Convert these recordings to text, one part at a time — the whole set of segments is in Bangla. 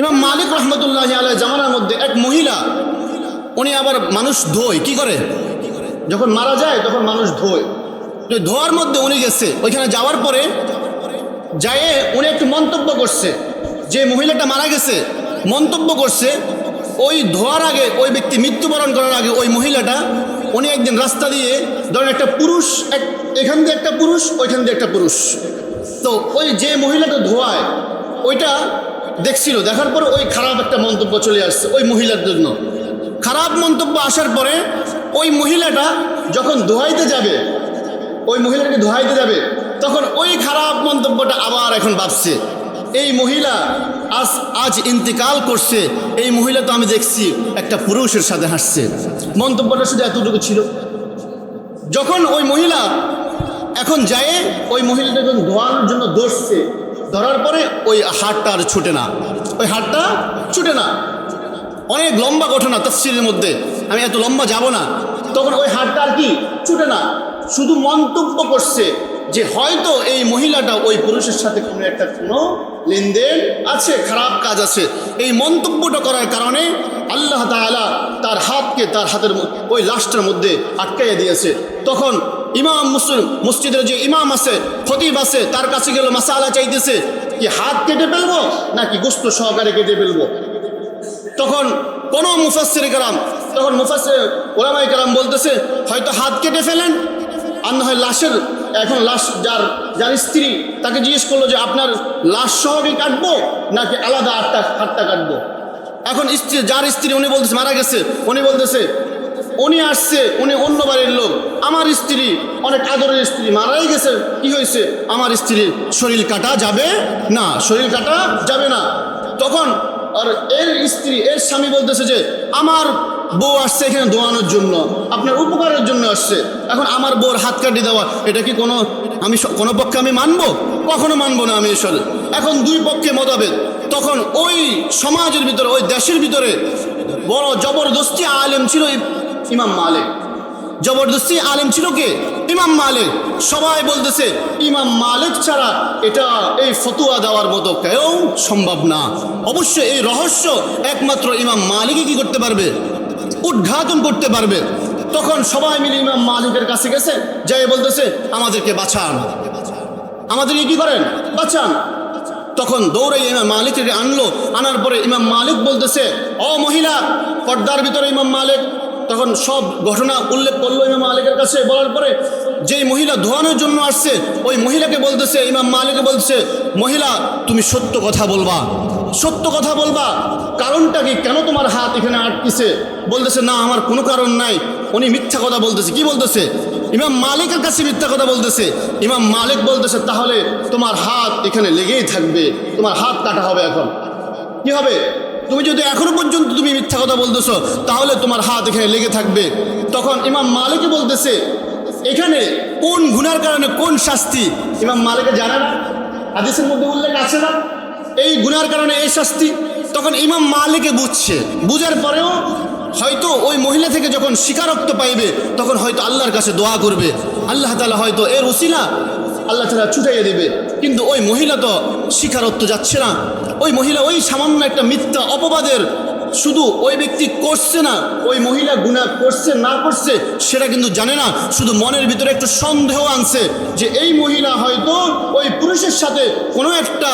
ইমাম মালিক রহমতুল্লাহ আলাই জামানার মধ্যে এক মহিলা, উনি আবার মানুষ ধোয়, কি করে? যখন মারা যায় তখন মানুষ ধোয়। ধোয়ার মধ্যে উনি গেছে। ওইখানে যাওয়ার পরে যায় উনি একটু মন্তব্য করছে। যে মহিলাটা মারা গেছে, মন্তব্য করছে, ওই ধোয়ার আগে ওই ব্যক্তি মৃত্যুবরণ করার আগে ওই মহিলাটা, উনি একদিন রাস্তা দিয়ে ধরেন একটা পুরুষ, এক এখান দিয়ে একটা পুরুষ, ওইখান দিয়ে একটা পুরুষ। তো ওই যে মহিলাটা ধোয়ায়, ওইটা দেখছিল, দেখার পরে ওই খারাপ একটা মন্তব্য চলে আসছে ওই মহিলার জন্য। খারাপ মন্তব্য আসার পরে ওই মহিলাটা যখন ধোয়াইতে যাবে, ওই মহিলাকে ধোয়াইতে যাবে, তখন ওই খারাপ মন্তব্যটা আবার এখন ভাবছে। এই মহিলা আজ আজ ইন্তেকাল করছে, এই মহিলা তো আমি দেখছি একটা পুরুষের সাথে হাসছে। মন্তব্যটা শুধু এতটুকু ছিল। যখন ওই মহিলা এখন যায়, ওই মহিলাটা যখন ধোয়ানোর জন্য ধরছে ধরার পরে ওই হাটটা আর ছুটে না। ওই হাটটা ছুটে না। অনেক লম্বা ঘটনা তফসিলের মধ্যে। আমি এত লম্বা যাব না। তখন ওই হাটটা আর কি ছুটে না। শুধু মন্তব্য করছে যে হয়তো এই মহিলাটা ওই পুরুষের সাথে কোনো একটা কোনো লেনদেন আছে, খারাপ কাজ আছে। এই মন্তব্যটা করার কারণে আল্লাহ তাআলা তার হাতকে তার হাতের ওই লাশটার মধ্যে আটকাইয়ে দিয়েছে। তখন ইমাম মুসলিম মসজিদের যে ইমাম আছে, খতিব আছে, তার কাছে গেল মাসালা চাইতেছে কি হাত কেটে ফেলব নাকি গোস্ত সহকারে কেটে ফেলব? তখন কোনো মুফাসির কালাম তখন মুফাসির ওলামাই কালাম বলতেছে, হয়তো হাত কেটে ফেলেন? আর না হয় লাশের, এখন লাশ যার যার স্ত্রী তাকে জিজ্ঞেস করল যে, আপনার লাশ সহকে কাটবো নাকি আলাদা আটটা হাতটা কাটবো? এখন স্ত্রী, যার স্ত্রী, উনি বলতেছে, মারা গেছে। উনি বলতেছে উনি আসছে, উনি অন্য বাড়ির লোক। আমার স্ত্রী, অনেক আদরের স্ত্রী মারাই গেছে। কি হয়েছে? আমার স্ত্রীর শরীর কাটা যাবে না, শরীর কাটা যাবে না। তখন আর এর স্ত্রী, এর স্বামী বলতেছে যে, আমার বউ আসছে এখানে দোয়ানোর জন্য। আপনার উপকারের জন্য আসছে। এখন আমার বউর হাত কাটি দেওয়া, এটা কি কোনো, আমি কোনো পক্ষে আমি মানবো? কখনো মানবো না আমি এসব। এখন দুই পক্ষে মতভেদ। তখন ওই সমাজের ভিতরে, ওই দেশের ভিতরে বড় জবরদস্তি আলেম ছিল ইমাম মালিক। জবরদস্তি আলেম ছিল কে? ইমাম মালিক। সবাই বলতেছে, ইমাম মালিক ছাড়া এটা এই ফতুয়া দেওয়ার মতো কেউ সম্ভব না। অবশ্য এই রহস্য একমাত্র ইমাম মালিকই কি করতে পারবে? উদ্ঘাটন করতে পারবে। তখন সবাই মিলে ইমাম মালিকের কাছে গেছে, যাই বলতেছে, আমাদেরকে বাঁচান। আমাদেরকে কি করেন? বাঁচান। তখন দৌড়ে ইমাম মালিককে আনলো। আনার পরে ইমাম মালিক বলতেছে, ও মহিলা, পর্দার ভিতরে ইমাম মালিক তখন সব ঘটনা উল্লেখ করল ইমাম মালিকের কাছে। বলার পরে যেই মহিলা ধোয়ানোর জন্য আসছে, ওই মহিলাকে বলতেছে, ইমাম মালিককে বলছে, মহিলা, তুমি সত্য কথা বলবা। সত্য কথা বলবা? কারণটা কি? কেন তোমার হাত এখানে আটকেছে? বলতেছে, না, আমার কোনো কারণ নাই। উনি মিথ্যা কথা বলতেছে। কি বলতেছে? ইমাম মালিকের কাছে মিথ্যা কথা বলতেছে। ইমাম মালিক বলতেছে, তাহলে তোমার হাত এখানে লেগেই থাকবে। তোমার হাত কাটা হবে এখন। কি হবে? তুমি যদি এখনও পর্যন্ত তুমি মিথ্যা কথা বলতেছো, তাহলে তোমার হাত এখানে লেগে থাকবে। তখন ইমাম মালিকই বলতেছে, এখানে কোন গুনার কারণে কোন শাস্তি? ইমাম মালিকে জানে না হাদিসের মধ্যে উল্লেখ আছে না? এই গুনার কারণে এই শাস্তি? তখন ইমাম মালিকে বুঝছে। বুঝার পরেও হয়তো ওই মহিলা থেকে যখন স্বীকারোক্ত পাইবে, তখন হয়তো আল্লাহর কাছে দোয়া করবে। আল্লাহ তালা হয়তো এর উসিলা আল্লাহ তালা ছুটাইয়ে দেবে। কিন্তু ওই মহিলা তো স্বীকারত্ব যাচ্ছে না। ওই মহিলা ওই সামান্য একটা মিথ্যা অপবাদের শুধু ওই ব্যক্তি করছে না, ওই মহিলা গুণা করছে, না করছে, সেটা কিন্তু জানে না। শুধু মনের ভিতরে একটু সন্দেহ আনছে যে এই মহিলা হয়তো ওই পুরুষের সাথে কোনো একটা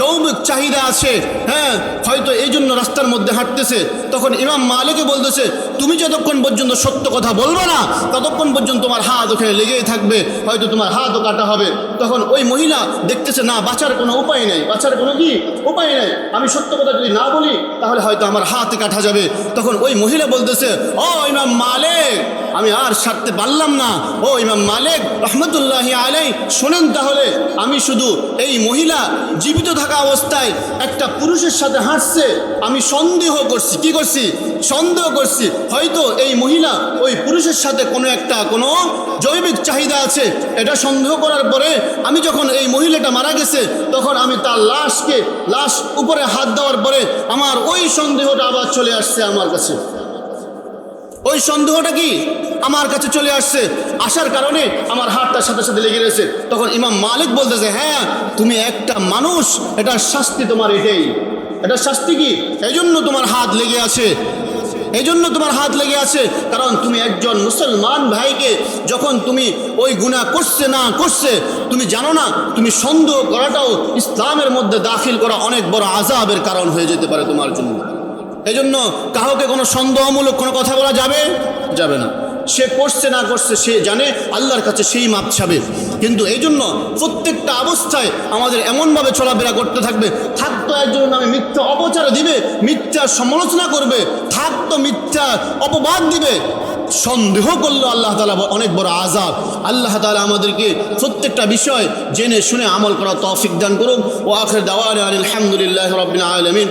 যৌবিক চাহিদা আছে হ্যাঁ হয়তো এই জন্য রাস্তার মধ্যে হাঁটতেছে। তখন ইমাম মালিকে বলতেছে, তুমি যতক্ষণ পর্যন্ত সত্য কথা বলবে না, ততক্ষণ পর্যন্ত তোমার হাত ওখানে লেগেই থাকবে, হয়তো তোমার হাতও কাটা হবে। তখন ওই মহিলা দেখতেছে, না, বাঁচার কোনো উপায় নেই। বাঁচার কোনো কি উপায় নেই? আমি সত্য কথা যদি না বলি, তাহলে হয়তো আমার হাত কাটা যাবে। তখন ওই মহিলা বলতেছে, ও ইমাম মালিক, আমি আর সারতে পারলাম না। ও ইমাম মালিক, রহমতুল্লাহ আলাই শোনেন তাহলে, আমি শুধু এই মহিলা জীবিত থাকা অবস্থায় একটা পুরুষের সাথে হাঁটছে, আমি সন্দেহ করছি। কি করছি? সন্দেহ করছি। হয়তো এই মহিলা ওই পুরুষের সাথে কোনো একটা, কোনো জৈবিক চাহিদা আছে, এটা সন্দেহ করার পরে আমি যখন এই মহিলাটা মারা গেছে, তখন আমি তার লাশকে, লাশ উপরে হাত দেওয়ার পরে আমার ওই সন্দেহটা আবার চলে আসছে আমার কাছে। ওই সন্দেহটা কি? আমার কাছে চলে আসছে। আসার কারণে আমার হাতটার সাথে সাথে লেগে রয়েছে। তখন ইমাম মালিক বলতেছে হ্যাঁ তুমি একটা মানুষ, এটা শাস্তি তোমার এটাই। এটা শাস্তি কি? এই জন্য তোমার হাত লেগে আছে। এই জন্য তোমার হাত লেগে আছে। কারণ তুমি একজন মুসলমান ভাইকে যখন তুমি ওই গুণা করছে না করছে, তুমি জানো না, তুমি সন্দেহ করাটাও ইসলামের মধ্যে দাখিল করা অনেক বড় আজাবের কারণ হয়ে যেতে পারে তোমার জন্য। এই জন্য কাউকে কোনো সন্দেহমূলক কোনো কথা বলা যাবে? যাবে না। সে করছে, না করছে, সে জানে, আল্লাহর কাছে সেই মাপ ছাবে কিন্তু এই জন্য প্রত্যেকটা অবস্থায় আমাদের এমনভাবে চলাফেরা করতে থাকবে থাকতো একজন নামে মিথ্যা অপচার দিবে মিথ্যা সমালোচনা করবে থাকতো মিথ্যা অপবাদ দিবে। সন্দেহ করল আল্লাহ তালা অনেক বড় আজাব আল্লাহ তালা আমাদেরকে প্রত্যেকটা বিষয় জেনে শুনে আমল করা তৌফিক দান করুন ও আখের দাওয়ান আলহামদুলিল্লাহ রবিন আলমিন।